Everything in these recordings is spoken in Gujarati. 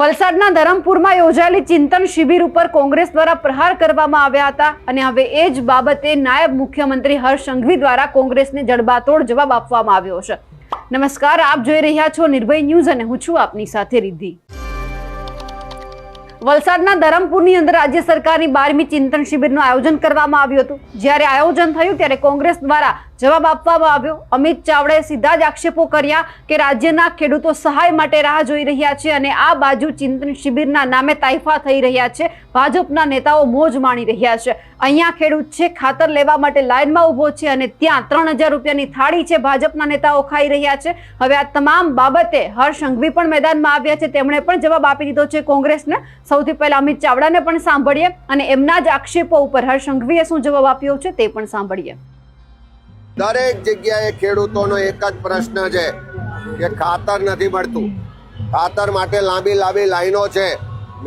વલસાડના ધરમપુરમાં યોજાયેલી ચિંતન શિબિર ઉપર કોંગ્રેસ દ્વારા પ્રહાર કરવામાં આવ્યા હતા અને હવે એ જ બાબતે નાયબ મુખ્યમંત્રી હર્ષ સંઘવી દ્વારા કોંગ્રેસને જડબાતોડ જવાબ આપવામાં આવ્યો છે. નમસ્કાર, આપ જોઈ રહ્યા છો નિર્ભય ન્યૂઝ અને હું છું આપની સાથે રિદ્ધિ. વલસાડના ધરમપુરની અંદર રાજ્ય સરકારની બારમી ચિંતન શિબિરનું આયોજન કરવામાં આવ્યું હતું. જ્યારે આયોજન થયું ત્યારે કોંગ્રેસ દ્વારા જવાબ આપવામાં આવ્યો. અમિત ચાવડાએ સીધા જ આક્ષેપો કર્યા કે રાજ્યના ખેડૂતો સહાય માટે રાહ જોઈ રહ્યા છે અને આ બાજુ ચિંતન શિબિરના નામે તાઇફા થઈ રહ્યા છે. ભાજપના નેતાઓ મોજ માણી રહ્યા છે. અહીંયા ખેડૂત છે, ખાતર લેવા માટે લાઇનમાં ઊભો છે અને ત્યાં ત્રણ હજાર રૂપિયાની થાળી છે ભાજપના નેતાઓ ખાઈ રહ્યા છે. હવે આ તમામ બાબતે હર્ષ સંઘવી પણ મેદાનમાં આવ્યા છે. તેમણે પણ જવાબ આપી દીધો છે કોંગ્રેસને. સૌથી પહેલા અમિત ચાવડાને પણ સાંભળીએ અને એમના જ આક્ષેપો ઉપર હર્ષ સંઘવીએ શું જવાબ આપ્યો છે તે પણ સાંભળીએ. દરેક જગ્યાએ ખેડૂતોનો એક જ પ્રશ્ન છે કે ખાતર નથી મળતું. ખાતર માટે લાંબી લાંબી લાઈનો છે.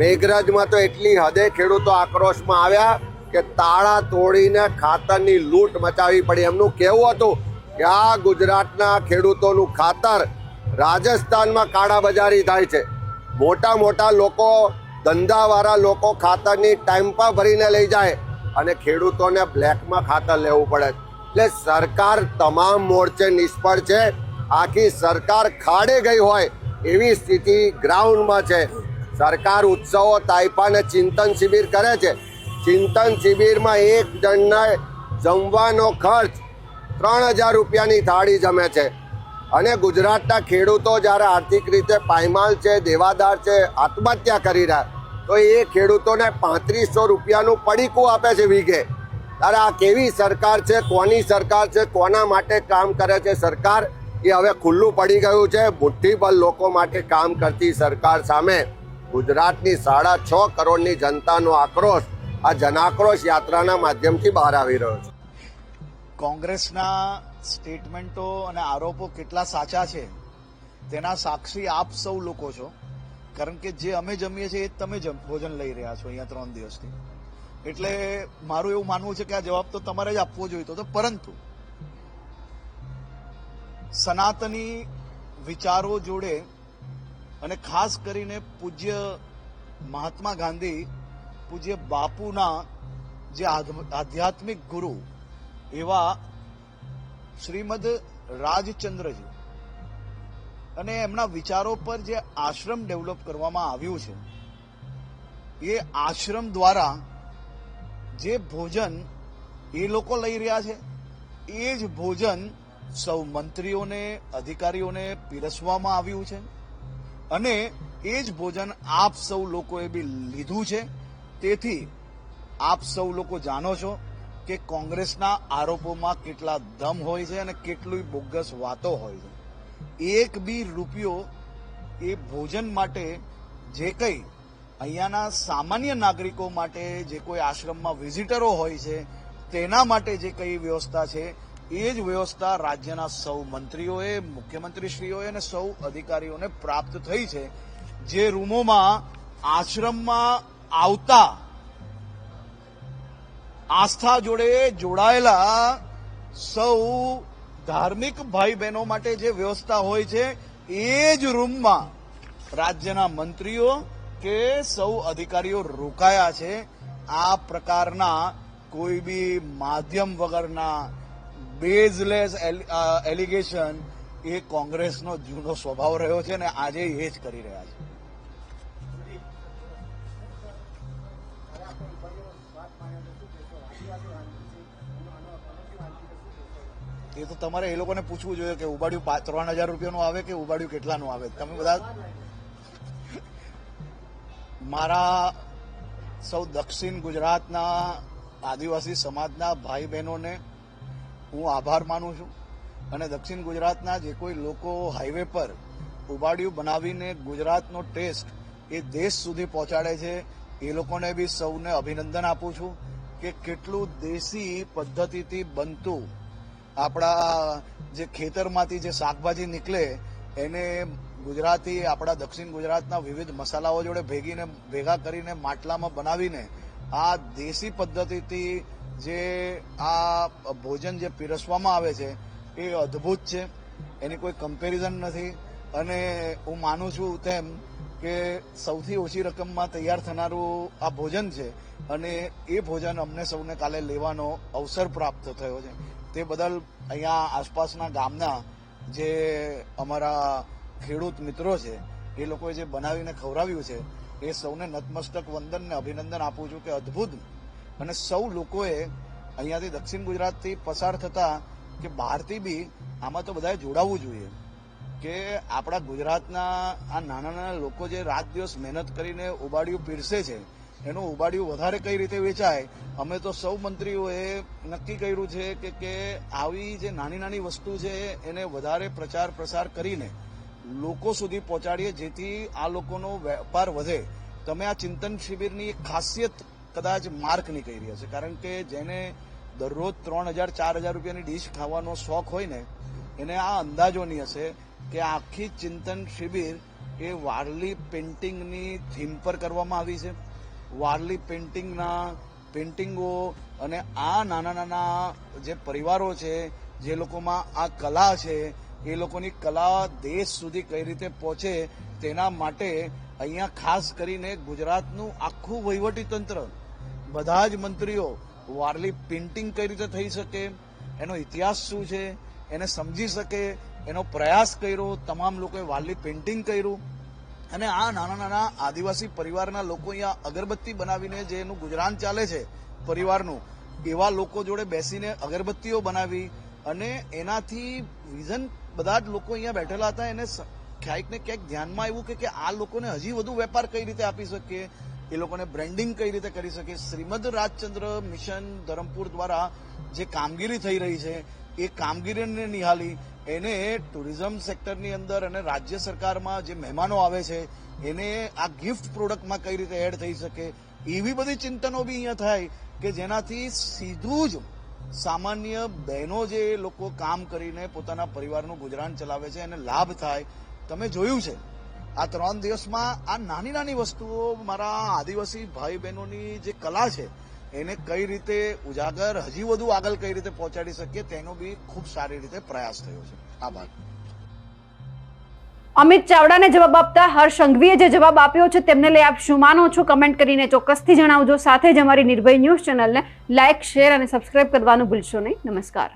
મેઘરાજમાં તો એટલી હદે ખેડૂતો આક્રોશમાં આવ્યા કે તાળા તોડીને ખાતરની લૂંટ મચાવી પડી. એમનું કહેવું હતું કે આ ગુજરાતના ખેડૂતોનું ખાતર રાજસ્થાનમાં કાળાબજારી થાય છે. મોટા મોટા લોકો ધંધાવાળા લોકો ખાતરની ટાઈમ પર ભરીને લઈ જાય અને ખેડૂતોને બ્લેકમાં ખાતર લેવું પડે. એટલે સરકાર તમામ મોરચે નિષ્ફળ છે. આખી સરકાર ખાડે ગઈ હોય એવી સ્થિતિ ગ્રાઉન્ડમાં છે. સરકાર ઉત્સવો તાઇપાને ચિંતન શિબિર કરે છે. ચિંતન શિબિરમાં એક જણના જમવાનો ખર્ચ ત્રણ હજાર રૂપિયાની થાળી જમે છે. અને ગુજરાતના ખેડૂતો જ્યારે આર્થિક રીતે પાયમાલ છે, દેવાદાર છે, આત્મહત્યા કરી રહ્યા તો એ ખેડૂતોને પાંત્રીસો રૂપિયાનું પડીકું આપે છે વીઘે. ત્યારે આ કેવી સરકાર છે, કોની સરકાર છે, કોના માટે કામ કરે છે સરકાર? એ હવે ખુલ્લું પડી ગયું છે. મુઠ્ઠીભર લોકો માટે કામ કરતી સરકાર સામે ગુજરાતની સાડા છ કરોડની જનતાનો આક્રોશ, આ જનાક્રોશ યાત્રાના માધ્યમથી બહાર આવી રહ્યો છે. કોંગ્રેસના સ્ટેટમેન્ટો અને આરોપો કેટલા સાચા છે? તેના સાક્ષી આપ સૌ લોકો છો. કારણ કે જે અમે જમીએ છીએ એ તમે જમ- ભોજન લઈ રહ્યા છો અહીંયા ત્રણ દિવસથી. એટલે મારું એવું માનવું છે કે આ જવાબ તો તમારે જ આપવો જોઈતો હતો પરંતુ સનાતની વિચારો જોડે અને ખાસ કરીને પૂજ્ય મહાત્મા ગાંધી, પૂજ્ય બાપુના જે આધ્યાત્મિક ગુરુ એવા શ્રીમદ રાજચંદ્રજી અને એમના વિચારો પર જે આશ્રમ ડેવલપ કરવામાં આવ્યું છે, એ આશ્રમ દ્વારા જે ભોજન એ લોકો લઈ રહ્યા છે, એ જ ભોજન સૌ મંત્રીઓને, અધિકારીઓને પીરસવામાં આવ્યું છે અને એ જ ભોજન આપ સૌ લોકોએ બી લીધું છે. તેથી આપ સૌ લોકો જાણો છો કે કોંગ્રેસના આરોપોમાં કેટલા દમ હોય છે અને કેટલી બોગસ વાતો હોય છે. એક બી રૂપિયો એ ભોજન માટે જે કંઈ અહીંયાના સામાન્ય નાગરિકો માટે જે કોઈ આશ્રમમાં વિઝિટરો હોય છે, તેના માટે જે કઈ વ્યવસ્થા છે, એ જ વ્યવસ્થા રાજ્યના સૌ મંત્રીઓએ, મુખ્યમંત્રીશ્રીઓએ અને સૌ અધિકારીઓને પ્રાપ્ત થઈ છે. જે રૂમોમાં આશ્રમમાં આવતા આસ્થા જોડે જોડાયેલા સૌ ધાર્મિક ભાઈ બહેનો માટે જે વ્યવસ્થા હોય છે, એ જ રૂમમાં રાજ્યના મંત્રીઓ કે સૌ અધિકારીઓ રોકાયા છે. આ પ્રકારના કોઈ બી માધ્યમ વગરના બેઝલેસ એલિગેશન એ કોંગ્રેસનો જૂનો સ્વભાવ રહ્યો છે ને આજે એ જ કરી રહ્યા છે. એ તો તમારે એ લોકોને પૂછવું જોઈએ કે ઉબાડ્યું ત્રણ હજાર રૂપિયાનું આવે કે ઉબાડ્યું કેટલાનું આવે? તમે બધા મારા સૌ દક્ષિણ ગુજરાતના આદિવાસી સમાજના ભાઈ બહેનોને હું આભાર માનું છું. અને દક્ષિણ ગુજરાતના જે કોઈ લોકો હાઈવે પર ઉબાડિયું બનાવીને ગુજરાતનો ટેસ્ટ એ દેશ સુધી પહોંચાડે છે, એ લોકોને બી સૌને અભિનંદન આપું છું કે કેટલું દેશી પદ્ધતિથી બનતું આપણા જે ખેતરમાંથી જે શાકભાજી નીકળે, એને ગુજરાતી, આપણા દક્ષિણ ગુજરાતના વિવિધ મસાલાઓ જોડે ભેગીને, ભેગા કરીને માટલામાં બનાવીને, આ દેશી પદ્ધતિથી જે આ ભોજન જે પીરસવામાં આવે છે, એ અદ્ભુત છે. એની કોઈ કમ્પેરિઝન નથી. અને હું માનું છું તેમ કે સૌથી ઓછી રકમમાં તૈયાર થનારું આ ભોજન છે અને એ ભોજન અમને સૌને કાલે લેવાનો અવસર પ્રાપ્ત થયો છે. તે બદલ અહીંયા આસપાસના ગામના જે અમારા ખેડૂત મિત્રો છે, એ લોકોએ જે બનાવીને ખવડાવ્યું છે, એ સૌને નતમસ્તક વંદન ને અભિનંદન આપું છું કે અદ્ભુત અને સૌ લોકોએ અહીંયાથી દક્ષિણ ગુજરાતથી પસાર થતા કે બહારથી બી આમાં તો બધાએ જોડાવવું જોઈએ. કે આપણા ગુજરાતના આ નાના નાના લોકો જે રાત દિવસ મહેનત કરીને ઉબાડિયું પીરસે છે, એનું ઉબાડિયું વધારે કઈ રીતે વેચાય, અમે તો સૌ મંત્રીઓએ નક્કી કર્યું છે કે કે આવી જે નાની નાની વસ્તુ છે, એને વધારે પ્રચાર પ્રસાર કરીને લોકો સુધી પહોંચાડીએ જેથી આ લોકોનો વેપાર વધે. તમે આ ચિંતન શિબિરની એક ખાસિયત કદાચ માર્ક નીકળી હશે, કારણ કે જેને દરરોજ ત્રણ હજાર, ચાર હજાર રૂપિયાની ડીશ ખાવાનો શોખ હોય ને, એને આ અંદાજો નહીં હશે કે આખી ચિંતન શિબિર એ વારલી પેન્ટિંગની થીમ પર કરવામાં આવી છે. વારલી પેન્ટિંગના પેન્ટિંગો અને આ નાના નાના જે પરિવારો છે, જે લોકોમાં આ કલા છે, એ લોકોની કલા દેશ સુધી કઈ રીતે પહોંચે તેના માટે અહીંયા ખાસ કરીને ગુજરાતનું આખું વહીવટી તંત્ર, બધા જ મંત્રીઓ વારલી પેઇન્ટિંગ કઈ રીતે થઈ શકે, એનો ઇતિહાસ શું છે, એને સમજી શકે એનો પ્રયાસ કર્યો, તમામ લોકોએ વારલી પેઇન્ટિંગ કર્યું અને આ નાના નાના આદિવાસી પરિવારના લોકો અહીંયા અગરબત્તી બનાવીને જે એનું ગુજરાન ચાલે છે પરિવારનું, એવા લોકો જોડે બેસીને અગરબત્તીઓ બનાવી અને એનાથી વિઝન બધા જ લોકો અહીંયા બેઠેલા હતા. એને ક્યાંક ને ક્યાંક ધ્યાનમાં આવ્યું કે આ લોકોને હજી વધુ વેપાર કઈ રીતે આપી શકીએ? એ લોકોને બ્રેન્ડિંગ કઈ રીતે કરી શકીએ? શ્રીમદ રાજચંદ્ર મિશન ધરમપુર દ્વારા જે કામગીરી થઈ રહી છે એ કામગીરીને નિહાળી એને ટુરિઝમ સેક્ટરની અંદર અને રાજ્ય સરકારમાં જે મહેમાનો આવે છે, એને આ ગિફ્ટ પ્રોડક્ટમાં કઈ રીતે એડ થઈ શકે, એવી બધી ચિંતનો બી અહીંયા થાય કે જેનાથી સીધું જ સામાન્ય બહેનો જે લોકો કામ કરીને પોતાના પરિવારનું ગુજરાન ચલાવે છે એને લાભ થાય. તમે જોયું છે, આ ત્રણ દિવસમાં આ નાની નાની વસ્તુઓ મારા આદિવાસી ભાઈ બહેનોની જે કલા છે એને કઈ રીતે ઉજાગર, હજી વધુ આગળ કઈ રીતે પહોંચાડી શકીએ, તેનો બી ખૂબ સારી રીતે પ્રયાસ થયો છે. આભાર. અમિત ચાવડાને જવાબ આપતા હર્ષ સંઘવીએ જે જવાબ આપ્યો છે, તેમને લઈ આપ શું માનો છો? કમેન્ટ કરીને ચોક્કસથી જણાવજો. સાથે જ અમારી નિર્ભય ન્યૂઝ ચેનલને લાઇક, શેર અને સબસ્ક્રાઇબ કરવાનું ભૂલશો નહીં. નમસ્કાર.